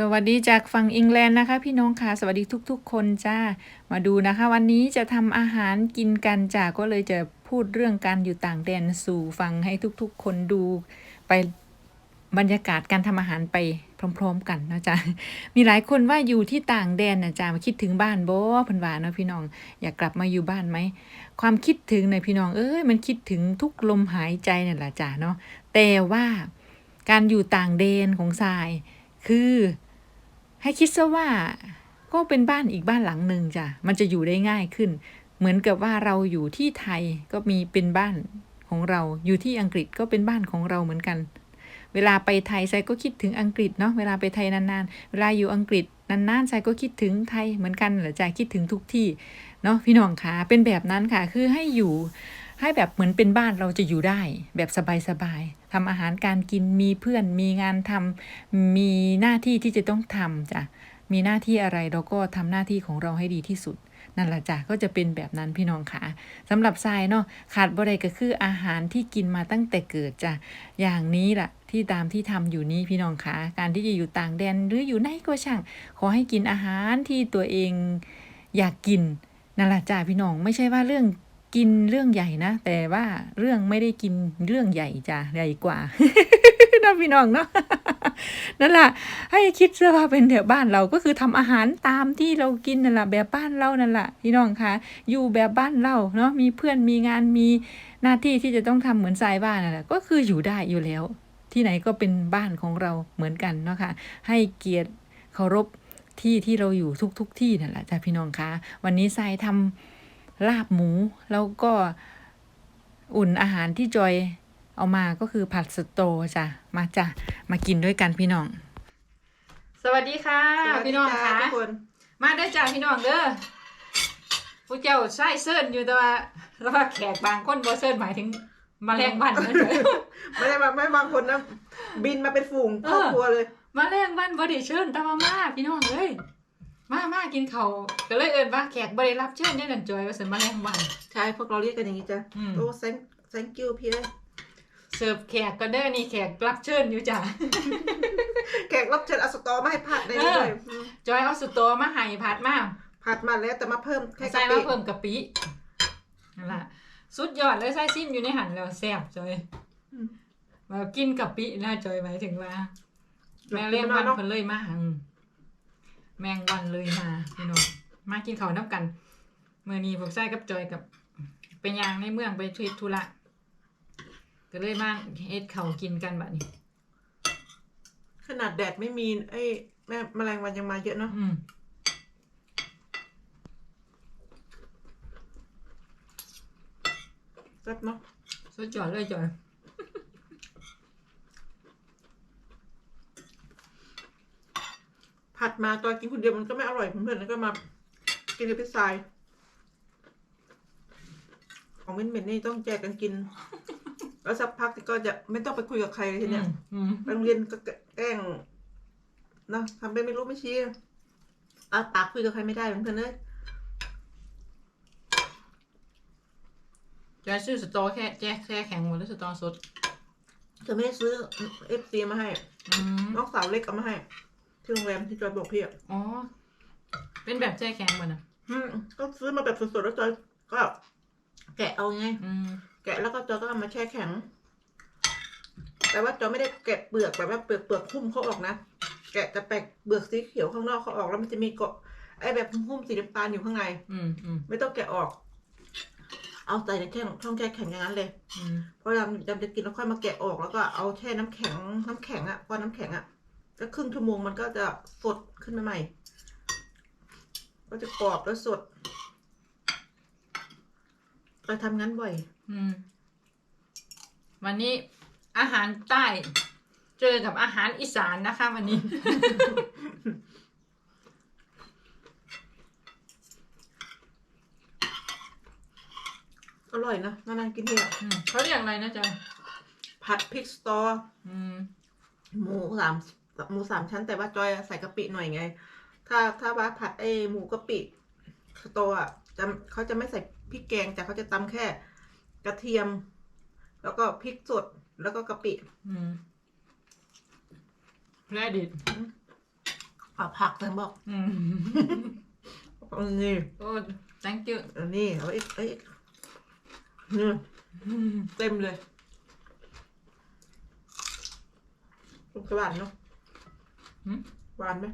สวัสดีจากฝั่งอังกฤษนะคะ พี่น้องค่ะสวัสดีทุกๆ คนจ้ามาดูนะคะ วันนี้จะทำอาหารกินกันจ้าก็เลยจะพูดเรื่องการอยู่ต่างแดนสู่ฟังให้ทุกๆ คนดูไปบรรยากาศการทำอาหารไปพร้อม ๆ กันนะจ๊ะมีหลายคนว่าอยู่ที่ต่างแดนนะจ๊ะมาคิดถึงบ้านบ่พันวาเนาะพี่น้อง อยากกลับมาอยู่บ้านไหม ความคิดถึงในพี่น้องเอ้ยมันคิดถึงทุกลมหายใจนั่แหละจ้ะเนาะแต่ว่าการอยู่ต่างแดนของทรายคือ ให้คิดซะว่าก็เป็นบ้านอีกบ้านหลังหนึ่งจ้ะ มันจะอยู่ได้ง่ายขึ้น เหมือนกับว่าเราอยู่ที่ไทยก็มีเป็นบ้านของเรา อยู่ที่อังกฤษก็เป็นบ้านของเราเหมือนกัน เวลาไปไทยไซก็คิดถึงอังกฤษเนาะ เวลาไปไทยนานๆ เวลาอยู่อังกฤษนานๆไซก็คิดถึงไทยเหมือนกันเหรอจ้ะคิดถึงทุกที่เนาะพี่น้องคะเป็นแบบนั้นค่ะ คือให้อยู่ ให้แบบเหมือนเป็นบ้านเราจะอยู่ได้แบบสบายๆทำอาหารการกินมีเพื่อนมีงานทำมีหน้าที่ที่จะต้องทำจ้ะมีหน้าที่อะไรเราก็ทำหน้าที่ของเราให้ดีที่สุดนั่นแหละจ้ะก็จะเป็นแบบนั้นพี่น้องค่ะสำหรับทรายเนาะขาดบ่ได้ก็คืออาหารที่กินมาตั้งแต่เกิดจ้ะอย่างนี้ล่ะที่ตามที่ทำอยู่นี้พี่น้องค่ะการที่จะอยู่ต่างแดนหรืออยู่ไหนก็ช่าง ขอให้กินอาหารที่ตัวเองอยากกินนั่นแหละจ้าพี่น้องไม่ใช่ว่าเรื่อง กินเรื่องใหญ่นะ แต่ว่าเรื่องไม่ได้กินเรื่องใหญ่จ้าใหญ่กว่านะพี่น้องเนาะนั่นแหละให้คิดซะว่าเป็นแถวบ้านเราก็คือทำอาหารตามที่เรากินนั่นแหละแบบบ้านเรานั่นแหละพี่น้องคะอยู่แบบบ้านเราเนาะมีเพื่อนมีงานมีหน้าที่ที่จะต้องทำเหมือนทรายบ้านนั่นแหละก็คืออยู่ได้อยู่แล้ว ที่ไหนก็เป็นบ้านของเราเหมือนกันเนาะค่ะให้เกียรติเคารพที่ที่เราอยู่ทุกทุกๆที่นั่นแหละจ้ะพี่น้องคะวันนี้ทรายทำ ลาบหมู แล้วก็อุ่นอาหารที่จอยเอามาก็คือผัดสโตจ้ะมาจ้ะมากินด้วยกันพี่น้อง สวัสดีค่ะสวัสดีพี่น้องจ้าคะทุกคน มาได้อจ้าพี่น้องเด้อผู้เจ้าใช่เซิร์นอยู่แต่ว่าแต่ว่าแขกบางคนบ่เซิร์นหมายถึงแมลงวันนะเด้อไม่ได้มาไม่บางคนนะบินมาเป็นฝูงเอครอบอครัวเลย มาแรงบ้านบไดิเชิญแต่ว่ามาพี่น้องเอ้ย มามากินเขาวก็เลยเอินว่าแขกบริรับเชิญได้นันจอยว่าเสริมมาแรงบ้านใช่พวกเราเรียกกันอย่างนี้จ้ะอืมโอ้ thank thank you พี่เอ้ยเสิร์ฟแขกก็เด้อนี่แขกรับเชิญอยู่จ้ะ แขกรับเชิญเอาสตอมาให้ผัดในนี้เออเลยมจอยเอาสตอมาให้ผัดมาผัดมาแล้วแต่มาเพิ่มแค่ใส่กะมาปิเพิ่มกะปินั่นล่ะสุดยอดเลยใส่ซิมอยู่ในหันแล้วแซ่บจอยว่ากินกะปินะจอยหมายถึงว่า แม่เลี้ยงวันเพิ่นเลยมาอืม แมงวันเลยมาพี่น้องมากินข้าวน้ำกันเมื่อนี้ผมใส่กับจอยกับไปยางในเมืองไปทริปธุระก็เลยมาเฮ็ดข้าวกินกันบัดนี้ ขนาดแดดไม่มีไอ้แม่แมลงวันยังมาเยอะเนาะอืมแซ่บเนาะสุดยอดเลยจอย ผัดมาตอนกินคนเดียวมันก็ไม่อร่อยเพื่อนๆแล้วก็มากินกับพี่ทรายของเหม็นๆนี่ต้องแจกกันกิน แล้วสักพักก็จะไม่ต้องไปคุยกับใครเลยทีเนี้ยอืมไปโรงเรียนก็แกล้งนะทำเป็นไม่รู้ไม่ชี้อาปากคุยกับใครไม่ได้เพื่อนๆเลยจอยซื้อสตอแค่แจ๊แค่แข็งหมดแล้วสตอสดเธอไม่ได้ซื้อเอฟซีมาให้อืมน้องสาวเล็กเอามาให้ ที่โรงแรมที่จอยบอกพี่อะอ๋อ เป็นแบบแช่แข็งเหมือนอะอืมก็ซื้อมาแบบสดๆแล้วจอยก็ แกะเอาไง อืมแกะแล้วก็จอยก็เอามาแช่แข็ง แต่ว่าจอยไม่ได้แกะเปลือกแบบว่าเปลือกเปลือกหุ้มเขาออกนะ แกะแต่แปลกเปลือกสีเขียวข้างนอกเขาออกแล้วมันจะมีเกาะไอ้แบบหุ้มสีน้ำตาลอยู่ข้างใน อืมอืมไม่ต้องแกะออก เอาใส่ในแช่ช่องแช่แข็งอย่างนั้นเลย อืม พอเราจำจะกินแล้วค่อยมาแกะออกแล้วก็เอาแช่น้ำแข็งน้ำแข็งอะก้อนน้ำแข็งอะ แล้วครึ่งชั่วโมงมันก็จะสดขึ้นมาใหม่ ก็จะกรอบแล้วสดเราทำงั้นบ่อย อืม วันนี้อาหารใต้ เจอกับอาหารอีสานนะคะ วันนี้ อร่อยนะนานๆกินทีอะอืมเขาเรียกอะไรนะจอยผัดพริกสตอ อืม หมูสาม หมูสามชั้นแต่ว่าจอยใส่กะปิหน่อยไง ถ้าถ้าว่าผัดไอหมูกะปิสตออะจะเขาจะไม่ใส่พริกแกงแต่เขาจะตำแค่กระเทียม แล้วก็พริกสดแล้วก็กะปิอืมแรดิตผักผักแต่บอกอืมอันนี้โอ้ thank you อันนี้เอาอีกเอาอีกนี่เต็มเลยลูกหวานเนาะ หืมหวานไหม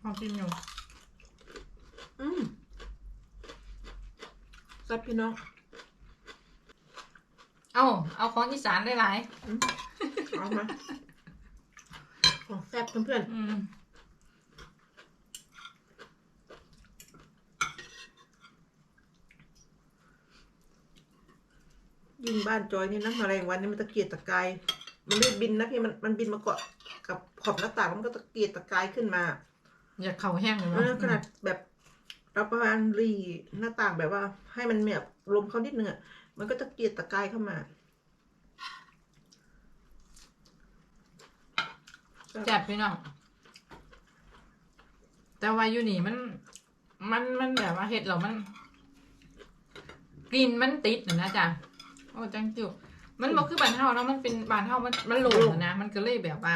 พอกินอยู่อืมแซ่บพี่น้องเอาเอาของอีสานได้หลายอืมเอามาของแซ่บเพื่อนอืมๆยิงบ้านจอยนี่นะแมลงวันนี่มันตะเกียกตะกายมันไม่บินนะพี่มันมันบินมาเกาะ กับขอบหน้าต่างมันก็ตะเกียกตะกายขึ้นมาอย่าเข่าแห้งเลยเอเนาะอขนาดแบบเราประมาณรีหน้าต่างแบบว่า ให้มันแบบลมเข้านิดนึงอะมันก็ตะเกียกตะกายเข้ามาแจ็บพี่น้องแต่ว่าอยู่นี่มัน มันมันแบบว่าเห็ดเรามันกลิ่นมันติดน่ะนะจ๊ะโอ้จังจิวมันบอกคือบานเฮาเนาะมันเป็นบานเฮามันมันโหลงอะนะ มันก็เลยแบบว่า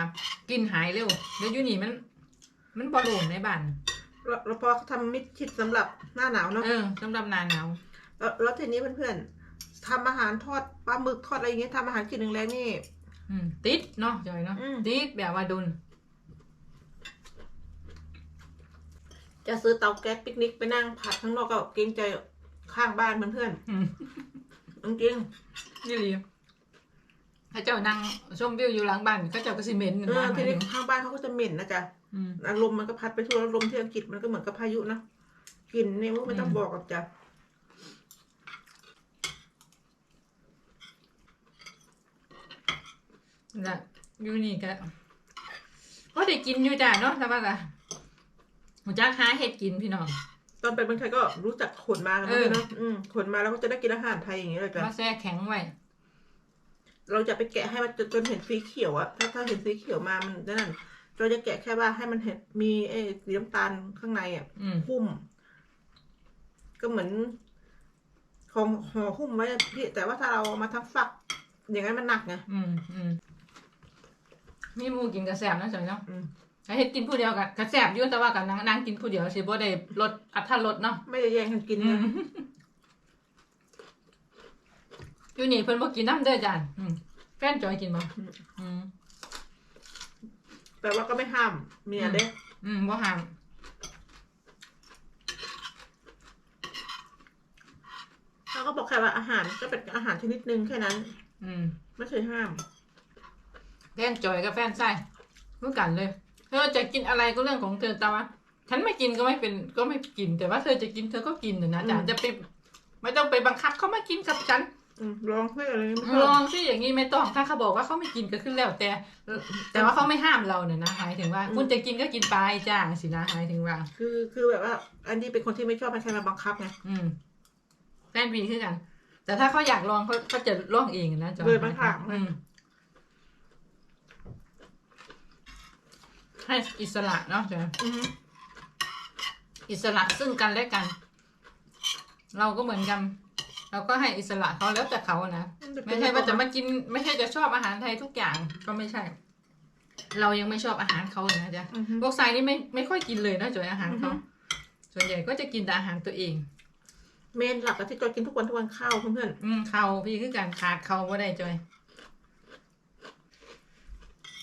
กลิ่นหายเร็วแล้วอยู่นี่มัน มันบ่โหลงในบ้านแล้วแล้วพอเขาทำมิดชิดสำหรับหน้าหนาวเนาะเออสำหรับหนาหนาวแล้วแล้วทีนี้เพื่อนๆทำอาหารทอดปลาหมึกทอดอะไรอย่างเงี้ยทำอาหารกินแรงๆนี่ อืมติดเนาะจอยเนาะอืม ติดแบบว่าดุนจะซื้อเตาแก๊สปิกนิกไปนั่งผัดข้างนอกก็เกรงใจข้างบ้านเพื่อนอืมๆจริงนี่เลย ถ้าเจ้านั่งชมวิวอยู่หลังบ้านก็เจ้าก็สิเหม็นๆนะเออหทีมายนี้ถึงข้างบ้านเขาก็จะเหม็นนะจ๊ะอืมอารมณ์มันก็พัดไปทั่วลมที่อังกฤษมันก็เหมือนกับพายุเนอะกลิ่นนี่ไม่ต้องอืมบอกหรอกจ้ะแล้วอยู่นี่ก็ก็ได้กินอยู่จ้ะเนาะแต่ว่าล่ะหูจักหาเห็ดกินพี่น้องตอนไปเมืองไทยก็รู้จักขนมากันเออเนาะอืมขนมาแล้วก็จะได้กินอาหารไทยอย่างเงี้ยเลยจ้ะมาแช่แข็งไว้ เราจะไปแกะให้มันจนจนเห็นสีเขียวอะถ้าถ้าเห็นสีเขียวมามันนั่นเราจะแกะแค่ว่าให้มันเห็นมีไอ้สีน้ำตาลข้างในอะอืมหุ้ม ก็เหมือนของห่อหุ้มไว้อะพี่แต่ว่าถ้าเราเอามาทั้งฝัก อย่างนั้นมันหนักไงอืมอืมมีหมูกินกระแสบนะจ๊ะเนาะอืมถ้าเห็ดกินผู้เดียวกับกระแสบอยู่แต่ว่ากับนางนางกินผู้เดียวสิบ่ได้ลดอัตรารสเนาะไม่ได้แย่งกันกินอืนะม อยู่นี่เพิ่นบ่กินน้ำเด้อจ้ะอืมแฟนจอยกินบ่อืม แต่ว่าก็ไม่ห้ามเมียเด้ อืมบ่ห้ามเขาก็บอกแค่ว่าอาหารก็เป็นอาหารชนิดหนึ่งแค่นั้น อืม ไม่เคยห้าม แฟนจอยกับแฟนใส่เหมือนกันเลย เธอจะกินอะไรก็เรื่องของเธอแต่ว่าฉันไม่กินก็ไม่เป็นก็ไม่กิน แต่ว่าเธอจะกินเธอก็กินน่ะนะจ๊ะอืมจะไปไม่ต้องไปบังคับเขามากินกับฉันอืม ลองเพื่ออะไรไม่ชลออบงสิอย่างนี้ไม่ต้องถ้าเขาบอกว่าเขาไม่กินก็ขึ้นแล้วแต่ แต่ว่าเขาไม่ห้ามเราเนี่ยนะหมายถึงว่าอืมคุณจะกินก็กินไปจ้าสินะหมายถึงว่า คือคือแบบว่า อันนี้เป็นคนที่ไม่ชอบให้ใครมาบังคับไงอืมแฟนพีคือกันแต่ถ้าเขาอยากลองเขาเขาจะลองเองนะจอยเลยมาถามอืมให้อิสระเนาะจอยอือฮึอิสระซึ่งกันและกัน เราก็เหมือนกัน เราก็ให้อิสระเขาแล้วแต่เขานะไม่ใช่ว่าจะมากิน ไม่ใช่จะชอบอาหารไทยทุกอย่างก็ไม่ใช่ เรายังไม่ชอบอาหารเขาเลยนะจ๊ะอือฮึพวกทรายนี่ไม่ไม่ค่อยกินเลยนะจอยอาหารเขาอือฮึส่วนใหญ่ก็จะกินแต่อาหารตัวเอง เมนหลักอะที่จอยกินทุกวันทุกวันข้าวเพื่อนอืมเขาพี่คือการขาดเขาว่าได้จอย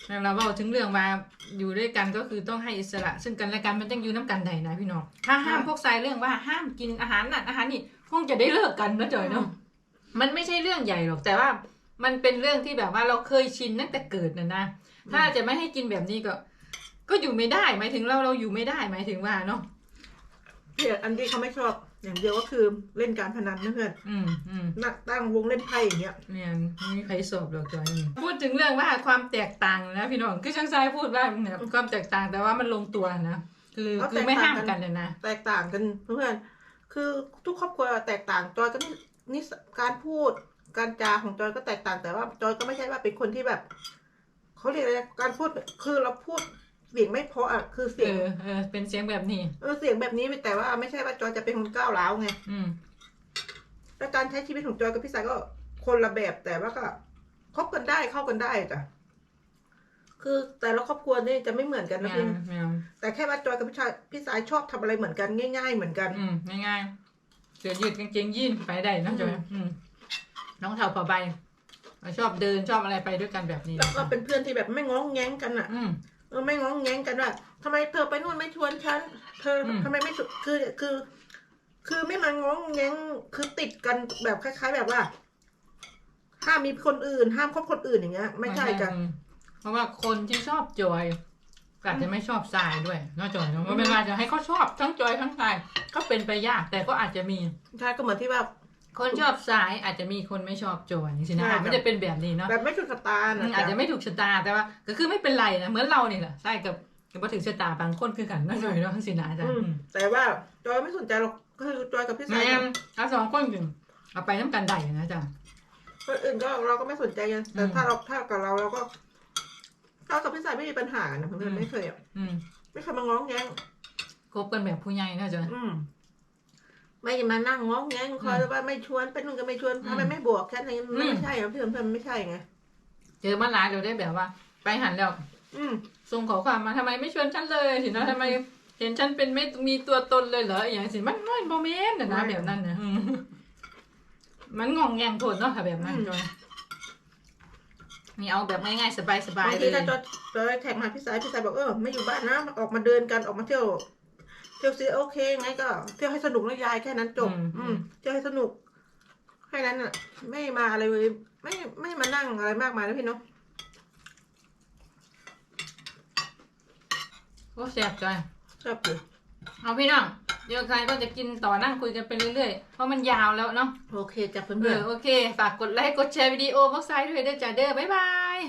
แล้วเราเว่าถึงเรื่องมาอยู่ด้วยกันก็คือต้องให้อิสระ ซึ่งกันและกันมันต้องอยู่น้ำกันใดนะพี่น้องถ้าห้ามพวกทรายเรื่องว่าห้ามกินอาหารนั่นอาหารนี่ คงจะได้เลิกกันนะจอยเนาะมันไม่ใช่เรื่องใหญ่หรอกแต่ว่ามันเป็นเรื่องที่แบบว่าเราเคยชินตั้งแต่เกิดนะนะถ้าจะไม่ให้กินแบบนี้ก็ ก็อยู่ไม่ได้หมายถึงเราเราอยู่ไม่ได้หมายถึงว่าเนาะๆที่อันที่เขาไม่ชอบอย่างเดียวก็คือเล่นการพนันนะเพื่อนอืมอืมนักตั้งวงเล่นไพ่อย่างเงี้ยเนี่ยไม่มีใครสอบหรอกจอยพูดถึงเรื่องว่าความแตกต่างนะพี่น้องคือช่างทรายพูดว่าเนี่ยความแตกต่างแต่ว่ามันลงตัวนะคือเขาคือไม่แตกต่างห้ามกันกันเลยนะแตกต่างกันเพื่อนๆ คือทุกครอบครัวแตกต่างจอยก็นี่นี่การพูดการจาของจอยก็แตกต่างแต่ว่าจอยก็ไม่ใช่ว่าเป็นคนที่แบบเขาเรียกอะไรการพูดคือเราพูดเสียงไม่เพราะอะคือเสีเอยงอเออเป็นเสียงแบบนี้เออเสียงแบบนี้แต่ว่าไม่ใช่ว่าจอยจะเป็นคนก้าวร้าวไงอืมแล้วการใช้ชีวิตของจอยกับพี่สายก็คนละแบบแต่ว่าก็คบกันได้เข้ากันได้จ้ะ คือแต่ละครอบครัวนี่จะไม่เหมือนกันแมนะวพี่แมวแต่แค่ว่าจอยกับพี่ชายพี่สายชอบทำอะไรเหมือนกันง่าย ๆ เหมือนกัน อืมง่ายๆเสื้อยืดกางเกงยีนไปได้นะจอยอืมน้องเท่าผ้าใบชอบเดินชอบอะไรไปด้วยกันแบบนี้แล้วก็เป็นเพื่อนที่แบบไม่ง้องแง้งกันอะอืมเออไม่ง้องแง้งกันว่าทำไมเธอไปนู่นไม่ชวนฉันเธออมทำไมไม่ชวนคือคือ คือไม่มาง้องแง้งคือติดกันแบบคล้าย ๆ แบบว่าห้ามมีคนอื่น ห้ามคบคนอื่นอย่างเงี้ย ไม่ใช่กันอืม เพราะว่าคนที่ชอบจอยก็อาจจะไม่ชอบทรายด้วยเนอกจอยเนอะเพราะเป็นว่าจะให้เขาชอบทั้งจอยทั้งทรายก็เป็นไปยาก แต่ก็อาจจะมี ใช่ก็เหมือนที่ว่า คนชอบทรายอาจจะมีคนไม่ชอบจอยสินะใช่ครับไม่ได้เป็นแบบนี้เนาะแบบไม่ถูกชะตาอืนะมอาจจะไม่ถูกชะตาแต่ว่า ก็คือไม่เป็นไรนะเหมือนเรานี่แหละใช่กับกับว่าถึงชะตาบางคนคือกันเนอกจอยเนาะสินะจ๊ะอืมอืมแต่ว่าจอยไม่สนใจหรอกก็คือจอยกับพี่สาแม่ยงเอาสองคนถึงเอาไปน้ำกันได้นะจ๊ะ คนอื่นก็เราก็ไม่สนใจกันแต่อืม ถ้าเราถ้ากับเราเราก็ เรากับพี่สายไม่มีปัญหากันนะเพื่อือนมๆไม่เคยอะอืมไม่เคยมาง้องแง้งคบกันแบบผู้ใหญ่เนอะจ๊ะ อืมไม่มานั่งง้องแง้งคอยอืมว่าไม่ชวนเป็นนู่นก็ไม่ชวนอืมทำไมไม่บวกแค่นี้อืม ไม่ใช่อะเพื่อนเพื่อนไม่ใช่ไงเจอมาหลายเราได้แบบว่า ไปหันแล้วอืม ส่งขอความมาทำไมไม่ชวนฉันเลยสินะทำไม เห็นฉันเป็นไม่มีตัวตนเลยเหรออย่างสิมันน้อยโมเมนต์นะนะแบบนั้นนะอืมมันงองแงงโผดเนาะค่ะแบบนั้นจอย นี่เอาแบบง่ายๆ สบายบางๆเลทียถ้าจอยจอยแท็กมาพี่สายพี่สายบอกเออไม่อยู่บ้านนะออกมาเดินกันออกมาเที่ยว เที่ยวซีโอเคไงก็ เที่ยวให้สนุกนะยายแค่นั้นจบ อืมเที่ยวให้สนุกแค่นั้นอะ ไม่มาอะไรเลย ไม่ไม่มานั่งอะไรมากมายนะพี่เนาะโอ้แซ่บจอยชอบอยู่ เอาพี่น้องเดี๋ยวใครก็จะกินต่อนั่งคุยกันไปเรื่อยๆ เพราะมันยาวแล้วเนาะโอเคจ้ะเพื่เออนอๆโอเค ฝากกดไลค์กดแชร์วิดีโอพวกไซด์ด้วยเด้อจ้าเด้อบ๊ายบาย